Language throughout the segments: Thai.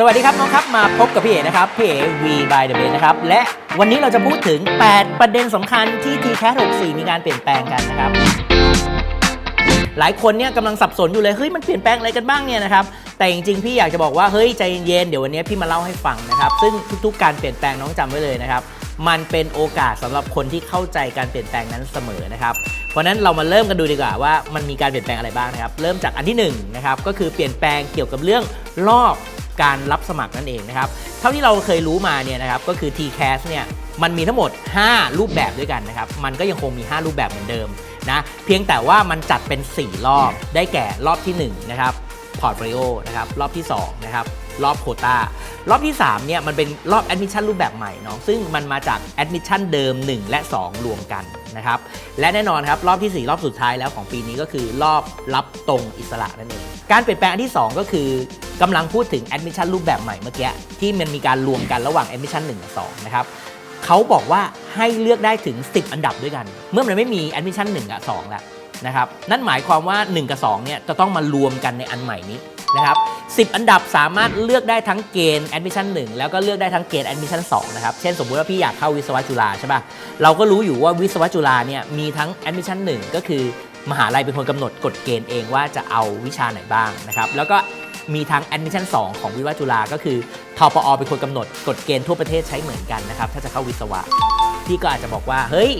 สวัสดีครับน้องครับมาพบกับพี่เอ๋นะครับพี่เอ๋ V by the Bay นะครับและวันนี้เราจะพูดถึง 8 ประเด็นสำคัญที่ TCAT 64 มีการเปลี่ยนแปลงกันนะครับ หลายคนเนี่ยกำลังสับสนอยู่เลยเฮ้ยมันเปลี่ยนแปลงอะไรกันบ้างเนี่ยนะครับแต่จริงๆพี่อยากจะบอกว่าเฮ้ยใจเย็นๆเดี๋ยววันนี้พี่มาเล่าให้ฟังนะครับซึ่งทุกๆ การเปลี่ยนแปลงน้องจำไว้เลยนะครับมันเป็นโอกาสสำหรับคนที่เข้าใจการเปลี่ยนแปลงนั้นเสมอนะครับ เพราะนั้นเรามาเริ่มกันดูดีกว่าว่ามันมีการเปลี่ยนแปลงอะไรบ้างนะครับ เริ่มจากอันที่หนึ่งนะครับก็คือเปลี่ยนแปลงเกี่ยวกับเรื่องรอบ การรับสมัครนั่นเองนะครับ เท่าที่เราเคยรู้มาเนี่ยนะครับก็คือ TCAS เนี่ยมันมีทั้งหมด 5 รูปแบบด้วยกันนะครับ มันก็ยังคงมี 5 รูปแบบเหมือนเดิมนะเพียงแต่ว่ามันจัดเป็น 4 รอบได้แก่รอบที่1นะครับพอร์ตโฟลิโอนะครับรอบที่2นะครับ รอบโคตารอบที่3เนี่ยมันเป็นรอบแอดมิชชั่นรูปแบบใหม่เนาะซึ่งมันมาจากแอดมิชชั่นเดิม 1 และ 2 รวมกันนะครับและแน่นอนครับรอบที่ 4 รอบสุดท้ายแล้วของปีนี้ก็คือรอบรับตรงอิสระนั่นเองการเปลี่ยนแปลงอันที่ 2 ก็คือกำลังพูดถึงแอดมิชชั่นรูปแบบใหม่เมื่อกี้ที่มันมีการรวมกันระหว่างแอดมิชชั่น1กับ2นะครับเขาบอกว่าให้เลือกได้ถึง 10 อันดับด้วยกัน เมื่อมันไม่มีแอดมิชชั่น1กับ2แล้วนะครับนั่นหมายความว่า 1 กับ2เนี่ยจะต้องมารวมกันในอันใหม่นี้ นะครับ10 อันดับสามารถเลือกได้ทั้งเกณฑ์แอดมิชชั่น1แล้วก็เลือกได้ทั้งเกณฑ์แอดมิชชั่น2นะครับ เช่นสมมุติว่าพี่อยากเข้าวิศวะจุฬาใช่ป่ะ เราก็รู้อยู่ว่าวิศวะจุฬาเนี่ยมีทั้งแอดมิชชั่น1ก็คือมหาลัยเป็นคนกำหนดกฎเกณฑ์เองว่าจะเอาวิชาไหนบ้างนะครับแล้วก็มีทั้ง admission 2 ของวิศวะจุฬาก็คือทปอเป็นคนกำหนดกฎเกณฑ์ทั่วประเทศใช้เหมือนกันนะครับ ถ้าจะเข้าวิศวะ พี่ก็อาจจะบอกว่า เฮ้ย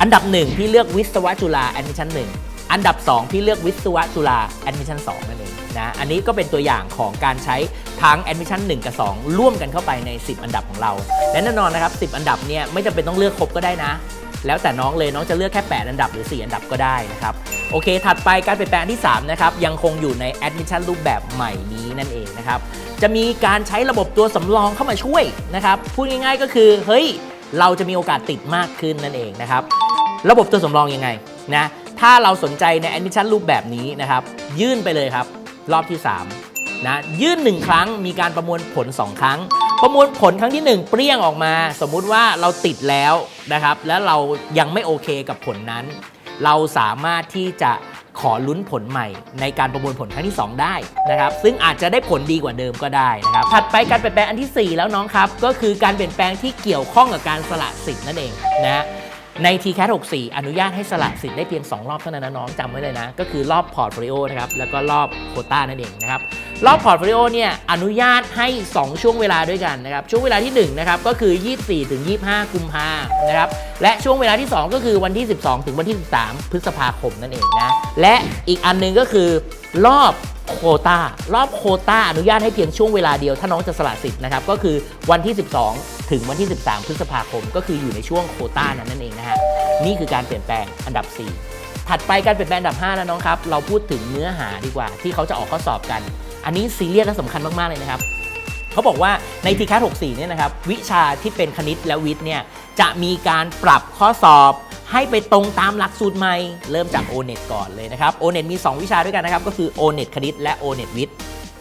อันดับ 1 พี่เลือกวิศวะจุฬา admission 1 อันดับ 2 พี่เลือกวิศวะจุฬา admission 2นั่นเอง นะอันนี้ก็เป็นตัวอย่างของการใช้ทั้ง admission 1 กับ 2 ร่วมกันเข้าไปใน 10 อันดับของเรา และแน่นอนนะครับ 10 อันดับเนี่ยไม่จำเป็นต้องเลือกครบก็ได้นะ แล้วแต่น้องเลยน้องจะเลือกแค่ 8 อันดับหรือ 4 อันดับก็ได้นะครับโอเค ถัดไปการเปลี่ยนแปลงที่ 3 นะครับ ยังคงอยู่ใน admission รูปแบบใหม่นี้นั่นเองนะครับ จะมีการใช้ระบบตัวสำรองเข้ามาช่วยนะครับ พูดง่ายๆก็คือ เฮ้ย เราจะมีโอกาสติดมากขึ้นนั่นเองนะครับ ระบบตัวสำรองยังไงนะ ถ้าเราสนใจใน admission รูปแบบนี้นะครับ ยื่นไปเลยครับ รอบที่ 3 นะ ยื่น 1 ครั้งมีการประมวลผล 2 ครั้ง ประมวลผลครั้งที่ 1 เปรี้ยงออกมา สมมุติว่าเราติดแล้วนะครับ แล้วเรายังไม่โอเคกับผลนั้น เราสามารถที่จะขอลุ้นผลใหม่ในการประมวลผลครั้งที่ 2 ได้นะครับ ซึ่งอาจจะได้ผลดีกว่าเดิมก็ได้นะครับ ถัดไปการเปลี่ยนแปลงอันที่ 4 แล้วน้องครับ ก็คือการเปลี่ยนแปลงที่เกี่ยวข้องกับการสละสิทธิ์นั่นเองนะ ใน TCAT 64 อนุญาตให้สละสิทธิ์ได้เพียง 2 รอบเท่านั้นนะน้องจำไว้เลยนะ ก็คือรอบพอร์ตโฟลิโอนะครับ แล้วก็รอบโคต้านั่นเองนะครับ รอบพอร์ตโฟลิโอเนี่ยอนุญาตให้ 2 ช่วงเวลาด้วยกันนะครับ ช่วงเวลาที่1นะครับก็คือ 24 ถึง 25 กุมภานะครับ และช่วงเวลาที่ 2 ก็คือวันที่ 12 ถึงวันที่ 13 พฤษภาคมนั่นเองนะ และอีกอันหนึงก็คือรอบโคตารอบโคตาอนุญาตให้เพียงช่วงเวลาเดียว ถ้าน้องจะสละสิทธิ์นะครับก็คือวันที่ 12ถึงวันที่ 13 พฤษภาคม ก็คืออยู่ในช่วงโคต้านั้นนั่นเองนะฮะ นี่คือการเปลี่ยนแปลงอันดับ 4 ถัดไปการเปลี่ยนแปลงอันดับ 5 แล้วน้องครับ เราพูดถึงเนื้อหาดีกว่า ที่เขาจะออกข้อสอบกัน อันนี้ซีเรียสและสำคัญมาก ๆ เลยนะครับเขาบอกว่าใน t c a t 64 เนี่ยนะครับ วิชาที่เป็นคณิตและวิทย์เนี่ยจะมีการปรับข้อสอบให้ไปตรงตามหลักสูตรใหม่ เริ่มจาก O-NET ก่อนเลยนะครับ O-NET มี 2 วิชาด้วยกันนะครับ ก็คือ O-NET คณิตและ O-NET วิทย์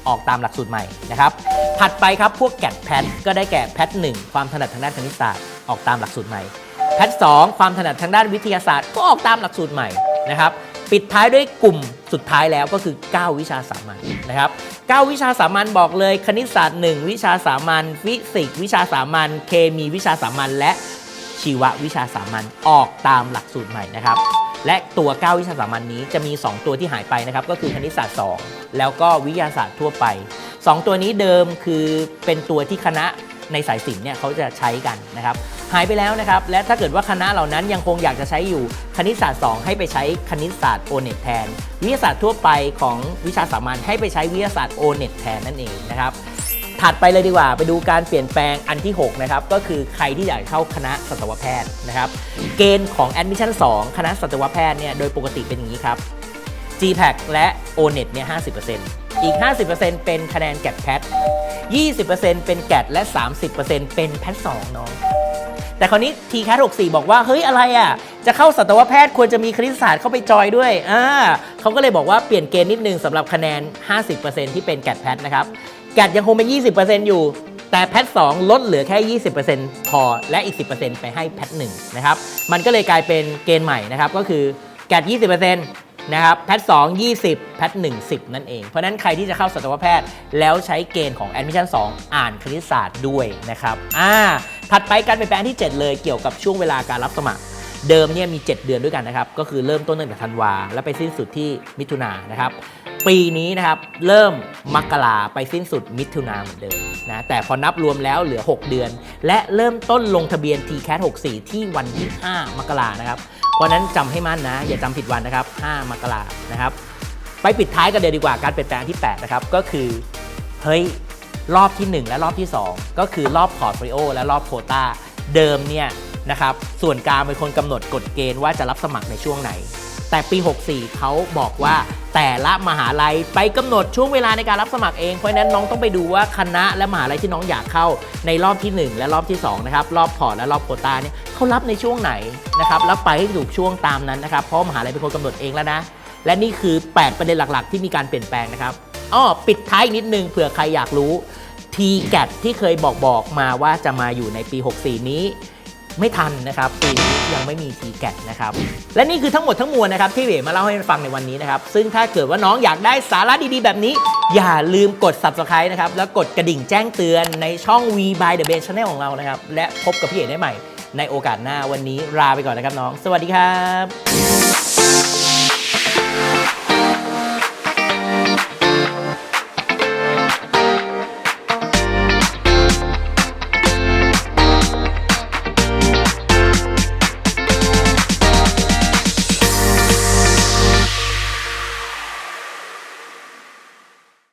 ออกตามหลักสูตรใหม่นะครับ ถัดไปครับพวกแกดแพทก็ได้แก่แพท1ความถนัดทางด้านคณิตศาสตร์ออกตามหลักสูตรใหม่ แพท2ความถนัดทางด้านวิทยาศาสตร์ก็ออกตามหลักสูตรใหม่นะครับ ปิดท้ายด้วยกลุ่มสุดท้ายแล้วก็คือ 9 วิชาสามัญนะครับ 9 วิชาสามัญบอกเลยคณิตศาสตร์ 1 วิชาสามัญฟิสิกส์วิชาสามัญเคมีวิชาสามัญและชีววิชาสามัญออกตามหลักสูตรใหม่นะครับ และตัว 9 วิชาสามัญนี้จะมี 2 ตัวที่หายไปนะครับ ก็คือคณิตศาสตร์ 2 แล้วก็วิทยาศาสตร์ทั่วไป 2 ตัวนี้เดิมคือเป็นตัวที่คณะในสายศิลป์เนี่ยเขาจะใช้กันนะครับ หายไปแล้วนะครับ และถ้าเกิดว่าคณะเหล่านั้นยังคงอยากจะใช้อยู่คณิตศาสตร์ 2 ให้ไปใช้คณิตศาสตร์โอเน็ตแทน วิทยาศาสตร์ทั่วไปของวิชาสามัญให้ไปใช้วิทยาศาสตร์โอเน็ตแทนนั่นเองนะครับ ถัดไปเลยดีกว่า ไปดูการเปลี่ยนแปลงอันที่ 6 นะครับ ก็คือใครที่อยากเข้าคณะสัตวแพทย์นะครับ เกณฑ์ของ admission 2คณะสัตวแพทย์เนี่ยโดยปกติเป็นอย่างนี้ครับ GPAC และ ONET เนี่ย50%อีก 50%เป็นคะแนนแกดแพท20%เป็นแกดและ 30%เป็นแพท2น้อง แต่คราวนี้ t c a t 64 บอกว่า เฮ้ย อะไรอะ จะเข้าสัตวแพทย์ควรจะมีคณิตศาสตร์เข้าไปจอยด้วยอ่าเขาก็เลยบอกว่าเปลี่ยนเกณฑ์นิดนึงสำหรับคะแนน 50%ที่เป็นแกดแพทนะครับ แกดยังคงเป็น 20%อยู่ แต่แพท 2 ลดเหลือแค่ 20%พอ และอีก 10%ไปให้แพท 1 นะครับ มันก็เลยกลายเป็นเกณฑ์ใหม่นะครับ ก็คือแกด20%นะครับ แพท 2 20 แพท 1 10 นั่นเอง เพราะนั้นใครที่จะเข้าสัตวแพทย์ แล้วใช้เกณฑ์ของ Admission 2 อ่านคณิตศาสตร์ด้วยนะครับ อ่า ถัดไปการเปลี่ยนแปลงที่ 7 เลยเกี่ยวกับช่วงเวลาการรับสมัคร เดิมเนี่ยมี 7 เดือนด้วยกันนะครับ ก็คือเริ่มต้นตั้งแต่ธันวา แล้วไปสิ้นสุดที่มิถุนายนนะครับ ปีนี้นะครับ เริ่มมกราไปสิ้นสุดมิถุนาเหมือนเดิมนะแต่พอนับรวมแล้วเหลือ 6 เดือน และเริ่มต้นลงทะเบียน TCAT 64 ที่วันที่ 5 มกรานะครับ เพราะนั้นจำให้มั่นนะ อย่าจำผิดวันนะครับ 5 มกรานะครับ ไปปิดท้ายกันเลยวดีกว่าการเปลี่ยนแปลงที่ 8 นะครับ ก็คือ เฮ้ย รอบที่ 1 และรอบที่ 2 ก็คือรอบพอร์ตโฟลิโอและรอบโควตาเดิมเนี่ยนะครับส่วนกลางเป็นคนกำหนดกฎเกณฑ์ว่าจะรับสมัครในช่วงไหน แต่ปี 64 เขาบอกว่าแต่ละมหาลัยไปกำหนดช่วงเวลาในการรับสมัครเองเพราะฉะนั้นน้องต้องไปดูว่าคณะและมหาลัยที่น้องอยากเข้าในรอบทีหนึ่1 และรอบที่2นะครับรอบพอร์ตและรอบโควตาเนี่ยเขารับในช่วงไหนนะครับแล้วไปให้ถูกช่วงตามนั้นนะครับเพราะมหาลัยเป็นคนกำหนดเองแล้วนะ และนี่คือ 8 ประเด็นหลักๆ ที่มีการเปลี่ยนแปลงนะครับอ้อปิดท้ายนิดนึงเผื่อใครอยากรู้ t g a t ที่เคยบอกบอกมาว่าจะมาอยู่ในปี 64 นี้ ไม่ทันนะครับปีนี้ยังไม่มีทีแกะนะครับ และนี่คือทั้งหมดทั้งมวลนะครับที่เวมาเล่าให้ฟังในวันนี้นะครับ ซึ่งถ้าเกิดว่าน้องอยากได้สาระดีๆ แบบนี้ อย่าลืมกด subscribe นะครับ แล้วกดกระดิ่งแจ้งเตือนในช่อง V by the b a n Channel ของเรานะครับ และพบกับพี่เอกได้ใหม่ ในโอกาสหน้าวันนี้ลาไปก่อนนะครับน้อง สวัสดีครับ